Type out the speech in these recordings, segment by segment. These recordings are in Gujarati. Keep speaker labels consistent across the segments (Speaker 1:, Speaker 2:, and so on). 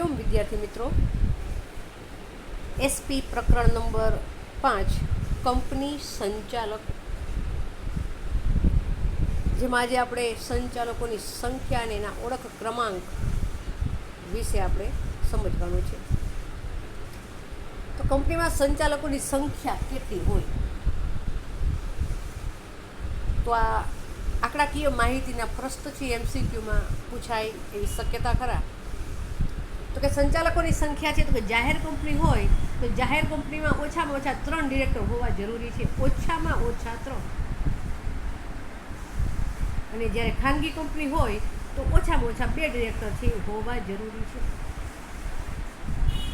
Speaker 1: વિદ્યાર્થી મિત્રો એસપી પ્રકરણ નંબર પાંચ, કંપની સંચાલક. જેમાં આજે આપણે સંચાલકોની સંખ્યા અને એના ઓળખ ક્રમાંક વિશે આપણે સમજવાનું છે. તો કંપનીમાં સંચાલકોની સંખ્યા કેટલી હોય? તો આ આંકડાકીય માહિતીના પ્રશ્નથી એમસીક્યુમાં પૂછાય એવી શક્યતા ખરા? કે સંચાલકોની સંખ્યા છે, તો કે જાહેર કંપની હોય, તો જાહેર કંપનીમાં ઓછામાં ઓછા ત્રણ ડિરેક્ટર હોવા જરૂરી છે. ઓછામાં ઓછા ત્રણ. અને જ્યારે ખાનગી કંપની હોય, તો ઓછામાં ઓછા બે ડિરેક્ટર છે હોવા જરૂરી છે.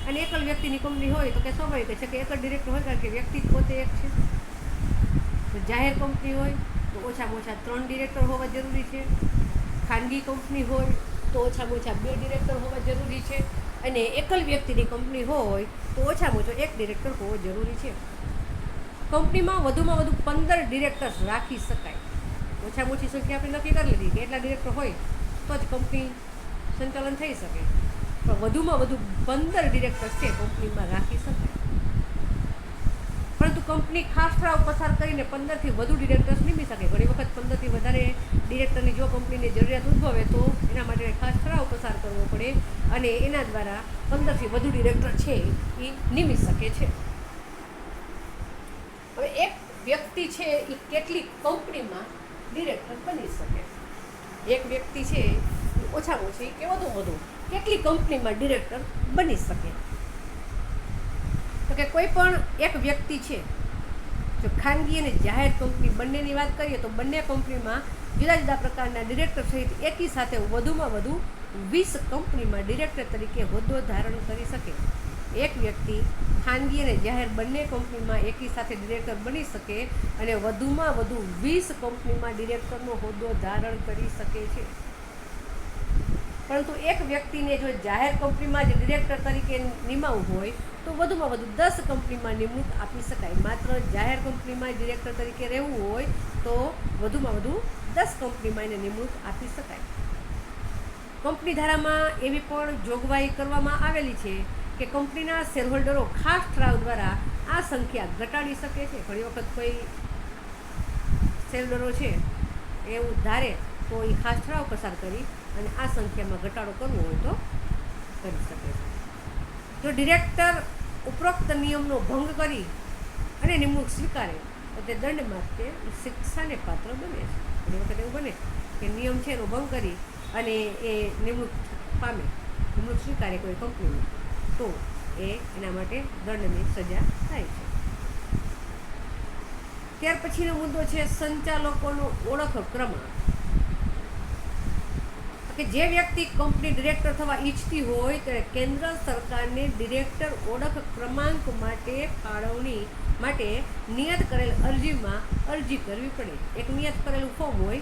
Speaker 1: અને એકલ વ્યક્તિની કંપની હોય, તો કે સ્વાભાવિક છે કે એક જ ડિરેક્ટર હોય, કારણ કે વ્યક્તિ પોતે એક છે. તો જાહેર કંપની હોય, તો ઓછામાં ઓછા ત્રણ ડિરેક્ટર હોવા જરૂરી છે. ખાનગી કંપની હોય તો ઓછામાં ઓછા બે ડિરેક્ટર હોવા જરૂરી છે અને એકલ વ્યક્તિની કંપની હોય તો ઓછામાં ઓછો એક ડિરેક્ટર હોવો જરૂરી છે. કંપનીમાં વધુમાં વધુ પંદર ડિરેક્ટર્સ રાખી શકાય. ઓછામાં ઓછી સંખ્યા આપણે નક્કી કરી લીધી કે એટલા ડિરેક્ટર હોય તો જ કંપની સંચાલન થઈ શકે. પણ વધુમાં વધુ પંદર ડિરેક્ટર્સ છે કંપનીમાં રાખી શકાય. પરંતુ કંપની ખાસ ઠરાવ પસાર કરીને પંદરથી વધુ ડિરેક્ટર્સ નીમી શકે. ઘણી વખત પંદરથી વધારે ડિરેક્ટરની જો કંપનીની જરૂરિયાત ઉદ્ભવે તો એના માટે ખાસ ઠરાવ પસાર કરવો પડે અને એના દ્વારા પંદરથી વધુ ડિરેક્ટર છે એ નિમી શકે છે. હવે એક વ્યક્તિ છે એ કેટલી કંપનીમાં ડિરેક્ટર બની શકે. એક વ્યક્તિ છે ઓછામાં ઓછી કે વધુ વધુ કેટલી કંપનીમાં ડિરેક્ટર બની શકે. તો કે કોઈ પણ એક વ્યક્તિ છે, જો ખાનગી અને જાહેર કંપની બંનેની વાત કરીએ તો બંને કંપનીમાં જુદા જુદા પ્રકારના ડિરેક્ટર સહિત એકી સાથે વધુમાં વધુ વીસ કંપનીમાં ડિરેક્ટર તરીકે હોદ્દો ધારણ કરી શકે. એક વ્યક્તિ ખાનગી અને જાહેર બંને કંપનીમાં એકી સાથે ડિરેક્ટર બની શકે અને વધુમાં વધુ વીસ કંપનીમાં ડિરેક્ટરનો હોદ્દો ધારણ કરી શકે છે. પરંતુ એક વ્યક્તિને જો જાહેર કંપનીમાં જ ડિરેક્ટર તરીકે નિમાવવું હોય, તો વધુમાં વધુ દસ કંપનીમાં નિમણૂક આપી શકાય. માત્ર જાહેર કંપનીમાં ડિરેક્ટર તરીકે રહેવું હોય, તો વધુમાં વધુ દસ કંપનીમાં એને નિમણૂક આપી શકાય. કંપની ધારામાં એવી પણ જોગવાઈ કરવામાં આવેલી છે કે કંપનીના શેરહોલ્ડરો ખાસ ઠરાવ દ્વારા આ સંખ્યા ઘટાડી શકે છે. ઘણી વખત કોઈ શેરહોલ્ડરો છે એવું ધારે તો એ ખાસ ઠરાવ પસાર કરી અને આ સંખ્યામાં ઘટાડો કરવો હોય તો કરી શકે છે. જો ડિરેક્ટર ઉપરોક્ત નિયમનો ભંગ કરી અને નિમણૂક સ્વીકારે તો તે દંડ માટે શિક્ષાને પાત્ર બને છે. ઘણી વખત એવું બને કે નિયમ છે એનો ભંગ કરી અને એ નિમણૂક પામે નિમણૂક સ્વીકારે કોઈ કંપનીની. તો એ એના માટે દંડની સજા થાય છે. ત્યાર પછીનો મુદ્દો છે સંચાલકોનો ઓળખ ક્રમાંક કે જે વ્યક્તિ કંપની ડિરેક્ટર થવા ઈચ્છતી હોય, ત્યારે કેન્દ્ર સરકારને ડિરેક્ટર ઓળખ ક્રમાંક માટે ફાળવણી માટે નિયત કરેલ અરજીમાં અરજી કરવી પડે. એક નિયત કરેલું ફોર્મ હોય,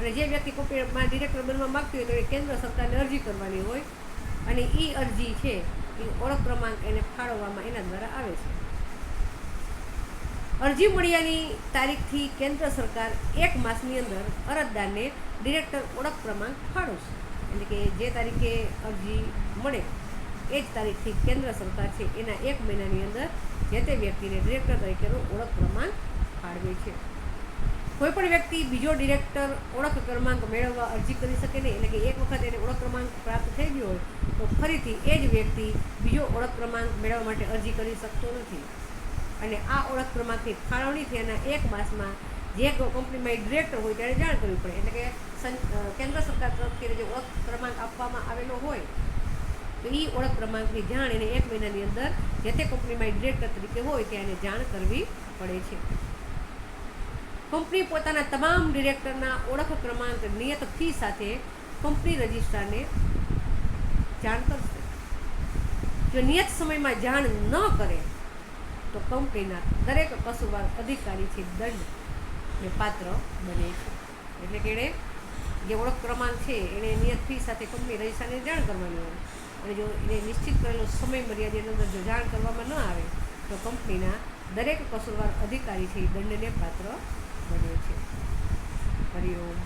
Speaker 1: અને જે વ્યક્તિ કંપનીમાં ડિરેક્ટર બનવા માગતી હોય, તો એ કેન્દ્ર સરકારને અરજી કરવાની હોય, અને એ અરજી છે એ ઓળખ ક્રમાંક એને ફાળવવામાં એના દ્વારા આવે છે. અરજી મળ્યાની તારીખથી કેન્દ્ર સરકાર એક માસની અંદર અરજદારને ડિરેક્ટર ઓળખ ક્રમાંક ફાળવશે. એટલે કે જે તારીખે અરજી મળે, એ જ તારીખથી કેન્દ્ર સરકાર છે એના એક મહિનાની અંદર જે તે વ્યક્તિને ડિરેક્ટર તરીકેનો ઓળખ ક્રમાંક ફાળવે છે. કોઈપણ વ્યક્તિ બીજો ડિરેક્ટર ઓળખ ક્રમાંક મેળવવા અરજી કરી શકે નહીં, એટલે કે એક વખત એને ઓળખ ક્રમાંક પ્રાપ્ત થઈ ગયો હોય, તો ફરીથી એ જ વ્યક્તિ બીજો ઓળખ ક્રમાંક મેળવવા માટે અરજી કરી શકતો નથી. અને આ ઓળખ ક્રમાંકની ફાળવણી થયાના એક માસમાં જે કંપનીમાં ડિરેક્ટર હોય ત્યારે જાણ કરવી પડે. એટલે કે કેન્દ્ર સરકાર તરફથી જે ઓળખ ક્રમાંક આપવામાં આવેલો હોય, તો એ ઓળખ ક્રમાંકની જાણ એને એક મહિનાની અંદર જે તે કંપનીમાં ડિરેક્ટર તરીકે હોય ત્યાં એને જાણ કરવી પડે છે. કંપની પોતાના તમામ ડિરેક્ટરના ઓળખ ક્રમાંક નિયત ફી સાથે કંપની રજિસ્ટ્રારને જાણ કરશે. જો નિયત સમયમાં જાણ ન કરે તો કંપનીના દરેક કસુવાર અધિકારી છે દંડને પાત્ર બને છે. એટલે કે એણે જે ઓળખ ક્રમાંક છે, એણે નિયત ફી સાથે કંપની રજિસ્ટ્રારને જાણ કરવાની હોય. અને જો એને નિશ્ચિત કરેલો સમય મર્યાદાની અંદર જો જાણ કરવામાં ન આવે, તો કંપનીના દરેક કસુરવાર અધિકારી છે દંડને પાત્ર બને છે. હરિઓમ